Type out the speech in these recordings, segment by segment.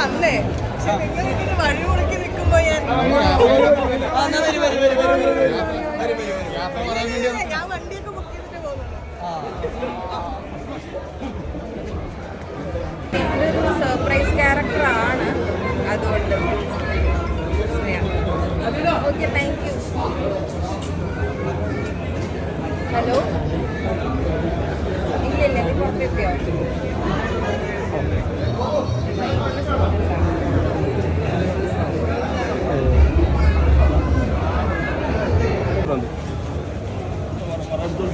വന്നേ. പക്ഷെ നിങ്ങൾ ഇങ്ങനെ വഴി മുടക്കി നിൽക്കുമ്പോ ഞാൻ ഞാൻ വണ്ടിയൊക്കെ ബുക്ക് ചെയ്തിട്ട് പോകുന്നുള്ളൂ. സർപ്രൈസ് ക്യാരക്ടർ ആണ്. അതുകൊണ്ട് ഓക്കെ താങ്ക് യു ഹലോ ഇല്ല ഇല്ല നീ പുറത്തെത്തിയോ?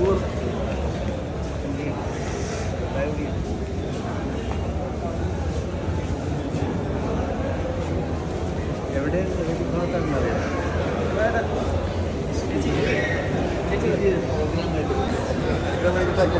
മാറ്റാം എവിടെ? നിന്റെ വൈഫ് താങ്ക്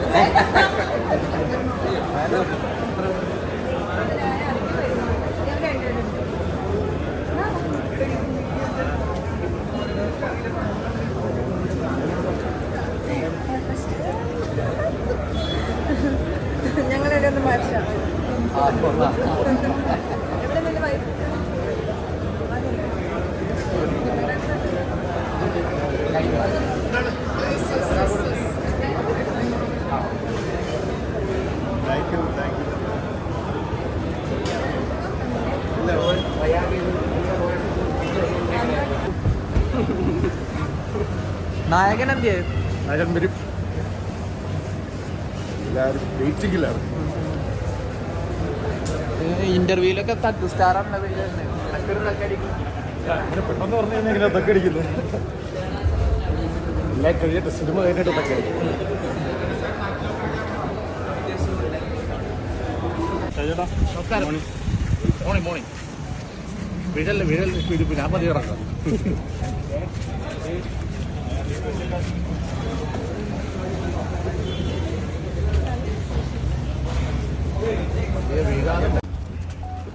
നായകൻ എന്തിയെ നായകൻ വരും. എല്ലാവരും വെയിറ്റിംഗിലാണ് ഇന്റർവ്യൂലൊക്കെ സ്റ്റാർ അങ്ങനെ പെട്ടെന്ന് പറഞ്ഞു കഴിഞ്ഞാൽ തൊക്കെ അടിക്കുന്നു. എല്ലാം കഴിയട്ടെ സിനിമ കഴിഞ്ഞിട്ട് തൊക്കെ അടിക്കും. മോർണിംഗ്. മോർണിംഗ് വീഴല്ലേ വീഴല്ലേ ഇത് ഞാൻ മതി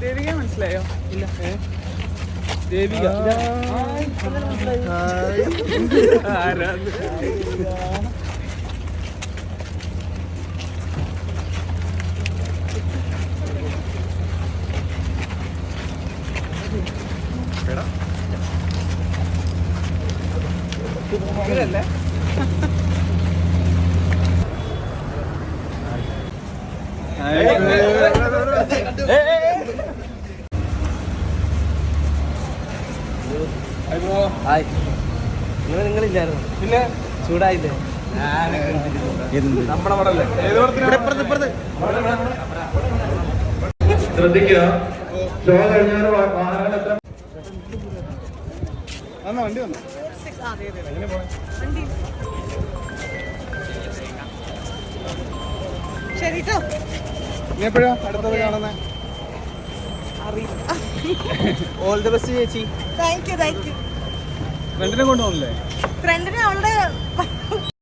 ദേവിക മനസ്സിലായോ ഇല്ല ദേവിക ഇതല്ലേ ഹായ്. നിങ്ങൾ നിങ്ങളില്ലായിരുന്നു? പിന്നെ? ചൂടായില്ലേ? നമ്മുടെ പടല്ലേ? ശ്രദ്ധിക്കുക. ഷോ കഴിഞ്ഞാൽ വാഹനങ്ങൾ എത്ര വണ്ടി വന്നു? ശരി കേട്ടോ ഇനി എപ്പോഴാ അടുത്തത് കാണുന്നേ? ഓൾ ദി ബെസ്റ്റ് ചേച്ചി. താങ്ക് യു താങ്ക് യു ഫ്രണ്ടിനെ കൊണ്ടുപോകണല്ലേ ഫ്രണ്ടിനെ അവളുടെ